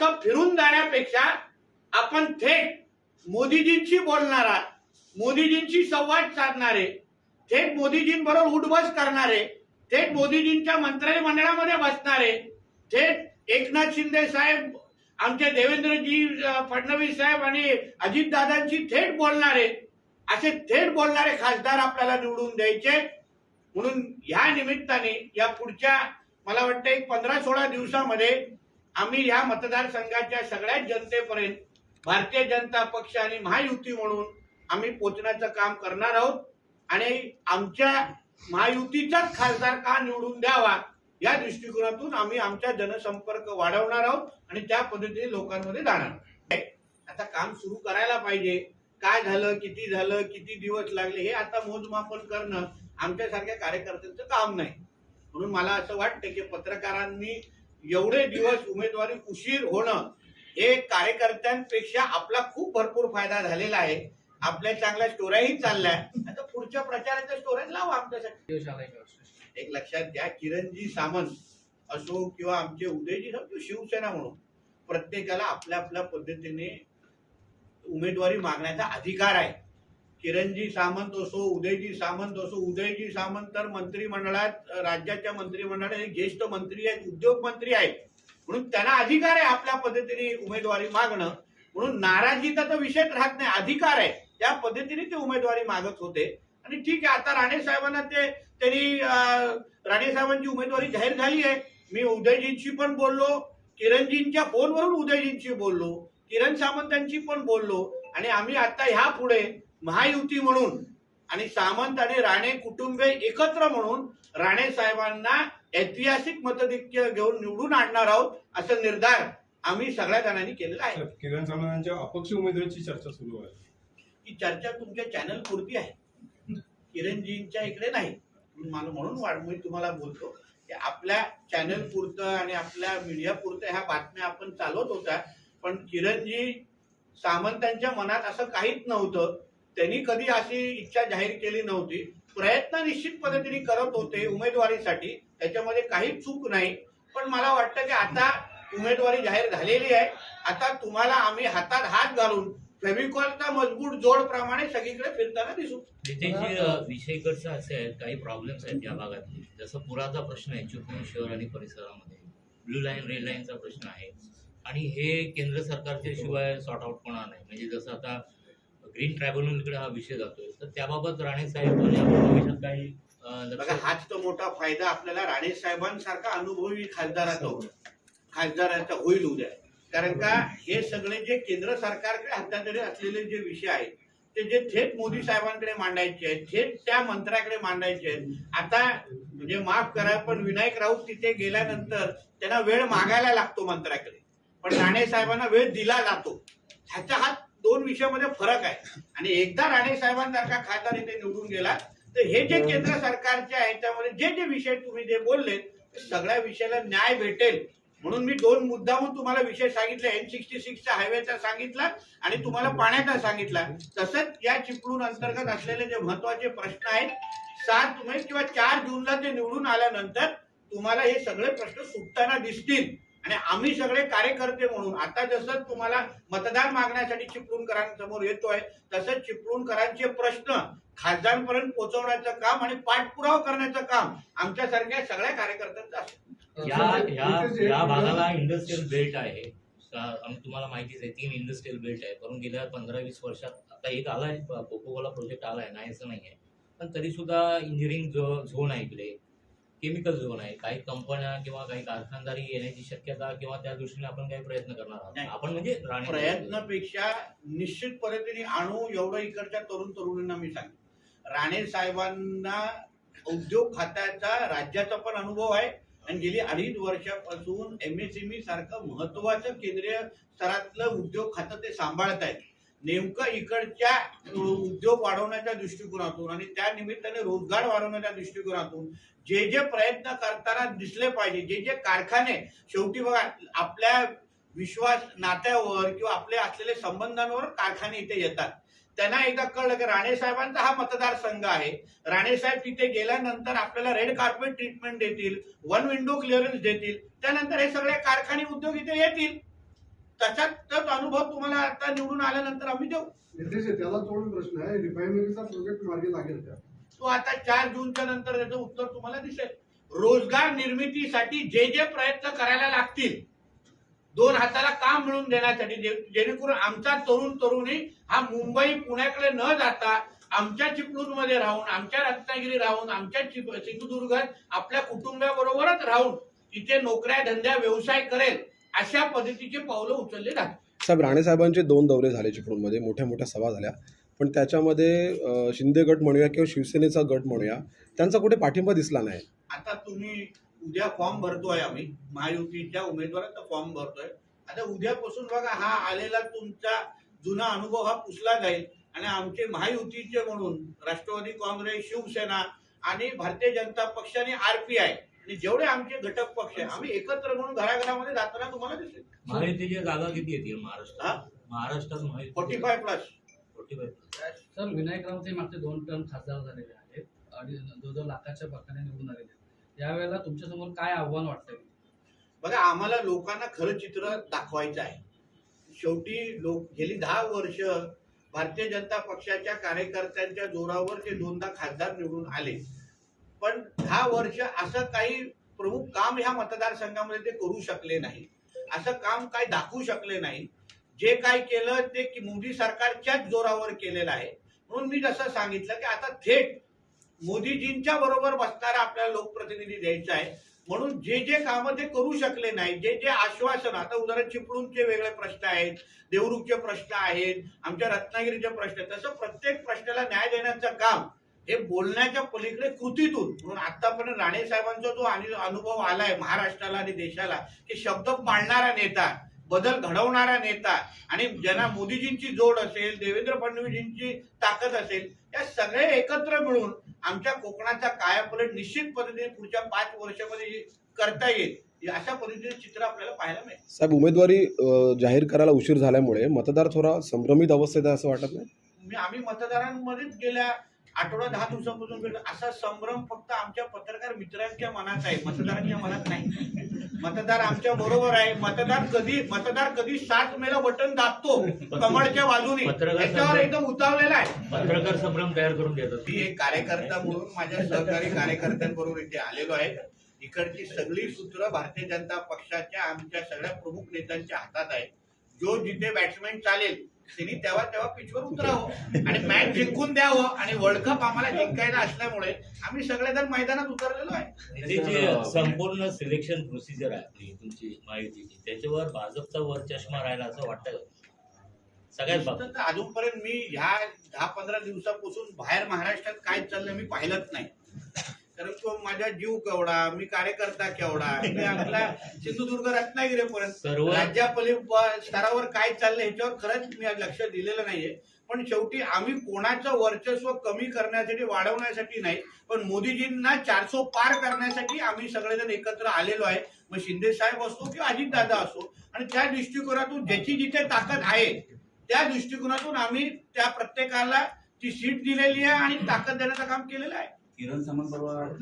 असं फिरून जाण्यापेक्षा आपण थेट मोदीजींशी बोलणारा मोदीजींशी संवाद साधणारे थेट मोदीजींबरोबर उठबस करणारे थेट मोदीजींच्या मंत्रिमंडळामध्ये बसणारे थेट एकनाथ शिंदे साहेब आमचे देवेंद्रजी फडणवीस साहेब आणि अजितदादांशी थेट बोलणारे असे थेट बोलणारे खासदार आपल्याला निवडून द्यायचे. म्हणून ह्या निमित्ताने या पुढच्या मला वाटतं एक पंधरा सोळा दिवसामध्ये आम्ही या मतदारसंघाच्या सगळ्याच जनतेपर्यंत भारतीय जनता पक्ष आणि महायुती म्हणून आम्ही पोचण्याचं काम करणार आहोत. आणि आमच्या महायुतीचाच खासदार का निवडून द्यावा या दृष्टिकोनातून आम्ही आमचा जनसंपर्क वाढवणार आहोत आणि त्या पद्धतीने लोकांमध्ये जाणार. आहोत. आता काम सुरू करायला पाहिजे. काय झालं किती झालं किती दिवस लागले हे आता मोजमापन करणं आमच्यासारख्या कार्यकर्त्यांचं काम नाही. म्हणून मला असं वाटतं की पत्रकारांनी एवढे दिवस उमेदवारी उशीर होणं हे कार्यकर्त्यांपेक्षा आपला खूप भरपूर फायदा झालेला आहे. आपल्या चांगल्या स्टोऱ्याही चालल्या आता पुढच्या प्रचाराच्या स्टोऱ्या लावा आमच्यासाठी एक लक्षात घ्या किरणजी सामंत असो किंवा आमचे उदयजी सामंत शिवसेना म्हणून प्रत्येकाला आपल्या आपल्या पद्धतीने उमेदवारी मागण्याचा अधिकार आहे. किरणजी सामंत असो उदयजी सामंत असो उदयजी सामंत तर मंत्रिमंडळात राज्याच्या मंत्रिमंडळात हे ज्येष्ठ मंत्री आहेत उद्योग मंत्री आहेत. म्हणून त्यांना अधिकार आहे आपल्या पद्धतीने उमेदवारी मागणं. म्हणून नाराजीचा तर विषय राहत नाही अधिकार आहे. त्या पद्धतीने ते उमेदवारी मागत होते. आणि ठीक आहे आता राणे साहेबांना ते त्यांनी राणे साहेबांची उमेदवारी जाहीर झाली आहे. मी उदयजींशी पण बोललो किरणजींच्या फोनवरून उदयजींशी बोललो किरण सामंतांशी पण बोललो. आणि आम्ही आता ह्या पुढे महायुती म्हणून आणि सामंत आणि राणे कुटुंबे एकत्र म्हणून राणे साहेबांना ऐतिहासिक मतधिक्य घेऊन निवडून आणणार आहोत असं निर्धार आम्ही सगळ्या जणांनी केलेला आहे. किरण सामंतांच्या अपक्ष उमेदवारीची चर्चा सुरू आहे. ही चर्चा तुमच्या चॅनल पुरती आहे. किरणजींच्या इकडे नाही. मला म्हणून वाढ मी तुम्हाला बोलतो की आपल्या चॅनल पुरतं आणि आपल्या मीडिया पुरतं ह्या बातम्या आपण चालवत होत्या. पण किरणजी सामंतांच्या मनात असं काहीच नव्हतं त्यांनी कधी अशी इच्छा जाहीर केली नव्हती. प्रयत्न निश्चित पद्धतीने करत होते उमेदवारीसाठी. त्याच्यामध्ये काही चूक नाही. पण मला वाटतं की आता उमेदवारी जाहीर झालेली आहे. आता तुम्हाला आम्ही हातात हात घालून फेविकॉलचा मजबूत जोड प्रमाणे सगळीकडे फिरताना दिसू. नितीनजी विषयकडचं असे आहेत काही प्रॉब्लेम्स आहेत या भागातले? जसं पुराचा प्रश्न आहे चिपळूण शहर आणि परिसरामध्ये. ब्लू लाईन रेड लाईनचा प्रश्न आहे. आणि हे केंद्र सरकारच्या शिवाय सॉर्ट आउट होणार नाही. म्हणजे जसं आता ग्रीन ट्रायब्युनलकडे हा विषय जातोय. तर त्याबाबत राणे साहेब काही बघा हाच तो मोठा फायदा आपल्याला राणे साहेबांसारखा अनुभवी खासदाराचा होईल. खासदाराचा होईल उद्या. कारण का हे सगळे जे केंद्र सरकारकडे हाताकडे असलेले जे विषय आहेत ते जे थेट मोदी साहेबांकडे मांडायचे आहेत थेट त्या मंत्र्याकडे मांडायचे आहेत. आता म्हणजे माफ करा पण विनायक राऊत तिथे गेल्यानंतर त्यांना वेळ मागायला लागतो मंत्र्याकडे. पण राणे साहेबांना वेळ दिला जातो. ह्याचा हा दोन विषयामध्ये फरक आहे. आणि एकदा राणे साहेबांसारखा खासदार इथे निवडून गेला तर हे जे केंद्र सरकारचे त्यामध्ये जे जे विषय तुम्ही जे बोलले ते सगळ्या विषयाला न्याय भेटेल. म्हणून मी दोन मुद्दाहून तुम्हाला विषय सांगितले. एन सिक्स्टी सिक्सच्या हायवेचा सांगितला आणि तुम्हाला पाण्याचा सांगितला. तसंच या चिपळूण अंतर्गत असलेले जे महत्त्वाचे प्रश्न आहेत सात मे किंवा चार जूनला ते निवडून आल्यानंतर तुम्हाला हे सगळे प्रश्न सुटताना दिसतील. आणि आम्ही सगळे कार्यकर्ते म्हणून आता जसं तुम्हाला मतदान मागण्यासाठी चिपळूणकरांसमोर येतोय तसंच चिपळूणकरांचे प्रश्न खासदारांपर्यंत पोहोचवण्याचं काम आणि पाठपुरावा करण्याचं काम आमच्यासारख्या सगळ्या कार्यकर्त्यांचं असेल. या या या भागाला इंडस्ट्रियल बेल्ट आहे. तुम्हाला माहितीच आहे तीन इंडस्ट्रियल बेल्ट आहे. कारण गेल्या पंधरा वीस वर्षात आता एक आलाय कोकोकोला प्रोजेक्ट आलाय नाही असं नाही आहे पण तरी सुद्धा इंजिनिअरिंग जो झोन आहे इकडे केमिकल झोन आहे. काही कंपन्या किंवा काही कारखानदारी येण्याची शक्यता किंवा त्या दृष्टीने आपण काही प्रयत्न करणार नाही. आहोत आपण म्हणजे प्रयत्नापेक्षा निश्चित पद्धतीने आणू एवढं इकडच्या तरुण तरुणींना मी सांगेन राणे साहेबांना उद्योग खात्याचा राज्याचा पण अनुभव आहे आणि गेली अडीच वर्षापासून एमएसएमई सारखं महत्वाचं केंद्रीय स्तरातलं उद्योग खातं ते सांभाळत आहेत नेमकं इकडच्या उद्योग वाढवण्याच्या दृष्टिकोनातून आणि त्या निमित्ताने रोजगार वाढवण्याच्या दृष्टिकोनातून जे जे प्रयत्न करताना दिसले पाहिजे जे जे कारखाने शेवटी बघा आपल्या विश्वास नात्यावर किंवा आपले असलेले संबंधांवर कारखाने इथे येतात. त्यांना एकदा कळलं की राणे साहेबांचा हा मतदारसंघ आहे. राणे साहेब तिथे गेल्यानंतर आपल्याला रेड कार्पेट ट्रीटमेंट देतील वन विंडो क्लिअरन्स देतील. त्यानंतर हे सगळे कारखाने उद्योग इथे येतील. तसाच तोच अनुभव तुम्हाला आता निवडून आल्यानंतर आम्ही देऊ. नितेश त्याला जोडून प्रश्न आहे. रिफायनरीचा प्रोजेक्ट मार्गी लागेल का? तो आता चार जूनच्या नंतर त्याचं उत्तर तुम्हाला दिसेल. रोजगार निर्मितीसाठी जे जे प्रयत्न करायला लागतील दोन हाताला काम मिळवून देण्यासाठी जेणेकरून आमचा तरुण तरुणी हा मुंबई पुण्याकडे न जाता आमच्या चिपळूणमध्ये राहून आमच्या रत्नागिरी राहून आमच्या सिंधुदुर्गात आपल्या कुटुंबाबरोबरच राहून तिथे नोकऱ्या धंद्या व्यवसाय करेल. अशा पद्धतीचे पावलं उचलले जातात. साहेब राणे साहेबांचे दोन दौरे झाले चिपळूणमध्ये मोठ्या मोठ्या सभा झाल्या. पण त्याच्यामध्ये शिंदे गट म्हणूया किंवा शिवसेनेचा गट म्हणूया त्यांचा कुठे पाठिंबा दिसला नाही. आता तुम्ही उद्या फॉर्म भरतोय आम्ही महायुतीच्या उमेदवाराचा फॉर्म भरतोय. आता उद्यापासून बघा हा आलेला तुमचा जुना अनुभव हा पुसला जाईल. आणि आमचे महायुतीचे म्हणून राष्ट्रवादी काँग्रेस शिवसेना आणि भारतीय जनता पक्ष आणि आरपीआय जेवढे आमचे घटक पक्ष आहे आम्ही एकत्र म्हणून घराघरामध्ये जाताना तुम्हाला दिसेल. महायुतीच्या जागा किती येतील हा? महाराष्ट्रात? महाराष्ट्रात Mahayuti forty five plus. 45. Sir Vinayak Raut हे मागचे दोन टर्म खासदार झालेले आहेत आणि जवळजवळ लाखाच्या फरकाने निवडून आलेले आहेत. यावेळेला तुमच्यासमोर काय आव्हान वाटतंय? बघा आम्हाला लोकांना खरं चित्र दाखवायचं आहे. शेवटी लोक गेली दहा वर्ष भारतीय जनता पक्षाच्या कार्यकर्त्यांच्या जोरावर ते दोनदा खासदार निवडून आले पण दहा वर्ष असं काही प्रमुख काम ह्या मतदारसंघामध्ये ते करू शकले नाही. असं काम काय दाखवू शकले नाही. जे काय केलं ते की मोदी सरकारच्याच जोरावर केलेलं आहे. म्हणून मी जसं सांगितलं की आता थेट मोदीजींच्या बरोबर बसणारा आपल्याला लोकप्रतिनिधी द्यायचा आहे. म्हणून जे जे कामं ते करू शकले नाही. जे जे आश्वासन आता उदाहरण चिपळूणचे वेगळे प्रश्न आहेत देवरुखचे प्रश्न आहेत आमच्या रत्नागिरीचे प्रश्न आहेत. तसं प्रत्येक प्रश्नाला न्याय देण्याचं काम हे बोलण्याच्या पलीकडे कृतीतून म्हणून आतापर्यंत राणे साहेबांचा जो अनुभव आलाय महाराष्ट्राला आणि देशाला की शब्द पाळणारा नेता बदल घडवणारा नेता आणि ज्यांना मोदीजींची जोड असेल देवेंद्र फडणवीसजींची ताकद असेल या सगळे एकत्र मिळून आमच्या कोकणाचा कायापलट निश्चित पद्धतीने पुढच्या पाच वर्षामध्ये करता येईल अशा पद्धतीने चित्र आपल्याला पाहायला मिळेल. साहेब उमेदवारी जाहीर करायला उशीर झाल्यामुळे मतदार थोडा संभ्रमित अवस्थेत आहे असं वाटत नाही? आम्ही मतदारांमध्येच गेल्या आठवडा दहा दिवसापासून भेटलो असा संभ्रम फक्त आमच्या पत्रकार मित्रांच्या मनात आहे. मतदारांच्या मनात नाही. मतदार आमच्या बरोबर आहे. मतदार कधी मतदार कधी सात मेला बटन दाबतो कमळच्या बाजूने. त्याच्यावर एकदम उतावलेला आहे. पत्रकार संभ्रम तयार करून देतात मी एक कार्यकर्ता म्हणून माझ्या सहकारी कार्यकर्त्यांबरोबर इथे आलेलो आहे. इकडची सगळी सूत्र भारतीय जनता पक्षाच्या आमच्या सगळ्या प्रमुख नेत्यांच्या हातात आहे. जो जिथे बॅट्समॅन चालेल त्यांनी तेव्हा तेव्हा पिचवर उतरावं आणि मॅच जिंकून द्यावं आणि वर्ल्ड कप आम्हाला जिंकायचा असल्यामुळे आम्ही सगळेजण मैदानात उतरलेलो आहे. जे संपूर्ण सिलेक्शन प्रोसिजर आहे आपली तुमची माहितीची त्याच्यावर भाजपचा वर चष्मा राहिला असं वाटतं? सगळ्यात अजूनपर्यंत मी ह्या दहा पंधरा दिवसापासून बाहेर महाराष्ट्रात काय चाललं मी पाहिलंच नाही. कारण तो माझा जीव केवढा मी कार्यकर्ता केवढा मी आपला सिंधुदुर्ग रत्नागिरीपर्यंत. राज्यापली स्तरावर काय चाललंय ह्याच्यावर खरंच मी लक्ष दिलेलं नाहीये. पण शेवटी आम्ही कोणाचं वर्चस्व कमी करण्यासाठी वाढवण्यासाठी नाही पण मोदीजींना चारसो पार करण्यासाठी आम्ही सगळेजण एकत्र आलेलो आहे. मग शिंदे साहेब असो किंवा अजितदादा असो आणि त्या दृष्टिकोनातून ज्याची जिथे ताकद आहे त्या दृष्टिकोनातून आम्ही त्या प्रत्येकाला ती सीट दिलेली आहे आणि ताकद देण्याचं काम केलेलं आहे. किरण सामंत परवा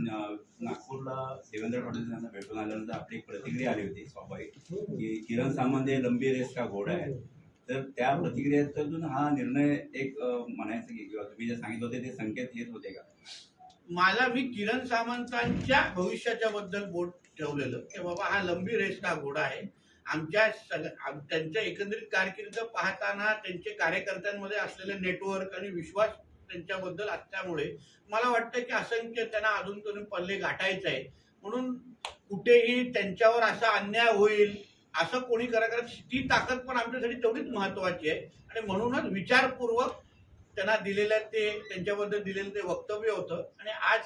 नागपूरला देवेंद्र फडणवीस यांना भेटून आल्यानंतर आपली प्रतिक्रिया आली होती स्वाभाविक. की किरण सामंत हे लंबी रेस का घोडा आहे. तर त्या प्रतिक्रियेतून हा निर्णय एक म्हणायचं की किंवा तुम्ही जे सांगितलं होते ते संकेत येत होते का? मला मी किरण सामंतांच्या भविष्याच्या बद्दल बोट ठेवलेलं की बाबा हा लंबी रेसचा घोडा आहे. आमच्या सग- त्यांच्या एकंदरीत कारकिर्द पाहताना त्यांचे कार्यकर्त्यांमध्ये असलेले नेटवर्क आणि विश्वास त्यांच्याबद्दल असल्यामुळे मला वाटतं की असंख्य त्यांना अजून तरी पल्ले गाठायचे आहे म्हणून कुठेही त्यांच्यावर असा अन्याय होईल असं कोणी करा कारण ती ताकद पण आमच्यासाठी तेवढीच महत्वाची आहे. आणि म्हणूनच विचारपूर्वक त्यांना दिलेलं ते त्यांच्याबद्दल दिलेलं ते वक्तव्य होतं. आणि आज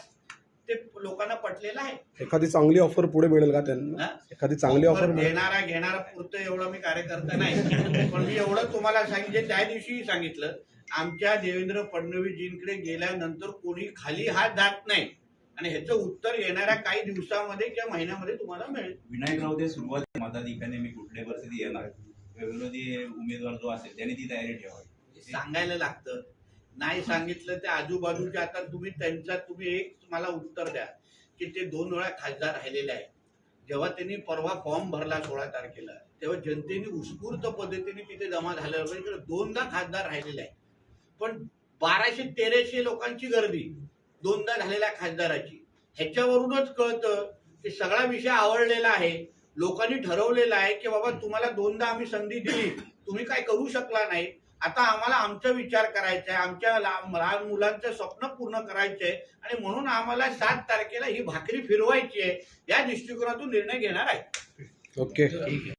ते लोकांना पटलेलं आहे. एखादी चांगली ऑफर पुढे मिळेल का त्यांना? एखादी चांगली ऑफर घेणारा घेणारा पुरतं एवढं मी कार्यकर्ता नाही. पण मी एवढं तुम्हाला सांगितलं त्या दिवशीही सांगितलं आमच्या देवेंद्र फडणवीसजींकडे गेल्यानंतर कोणी खाली हात जात नाही. आणि ह्याचं उत्तर येणाऱ्या काही दिवसामध्ये किंवा महिन्यामध्ये तुम्हाला मिळेल. विनायक राऊत सुरुवात मताधिकाने मी कुठल्या परिस्थिती येणार? विरोधी उमेदवार जो असेल त्याने ती तयारी ठेवावी. सांगायला लागतं. नाही सांगितलं ते आजूबाजूच्या आता तुम्ही त्यांचा तुम्ही एक मला उत्तर द्या की ते दोन वेळा खासदार राहिलेले आहेत. जेव्हा त्यांनी परवा फॉर्म भरला सोळा तारखेला तेव्हा जनतेने उत्स्फूर्त पद्धतीने तिथे जमा झाल्यावर इकडे दोनदा खासदार राहिलेले आहे पण बाराशे तेराशे लोकांची गर्दी दोनदा झालेल्या खासदाराची. ह्याच्यावरूनच कळतं की सगळा विषय आवडलेला आहे लोकांनी ठरवलेलं आहे की बाबा तुम्हाला दोनदा आम्ही संधी दिली तुम्ही काय करू शकला नाही. आता आम्हाला आमचा विचार करायचा आहे आमच्या लहान मुलांचं स्वप्न पूर्ण करायचं आहे आणि म्हणून आम्हाला सात तारखेला ही भाकरी फिरवायची आहे या दृष्टिकोनातून निर्णय घेणार आहे. ओके. ठीक आहे.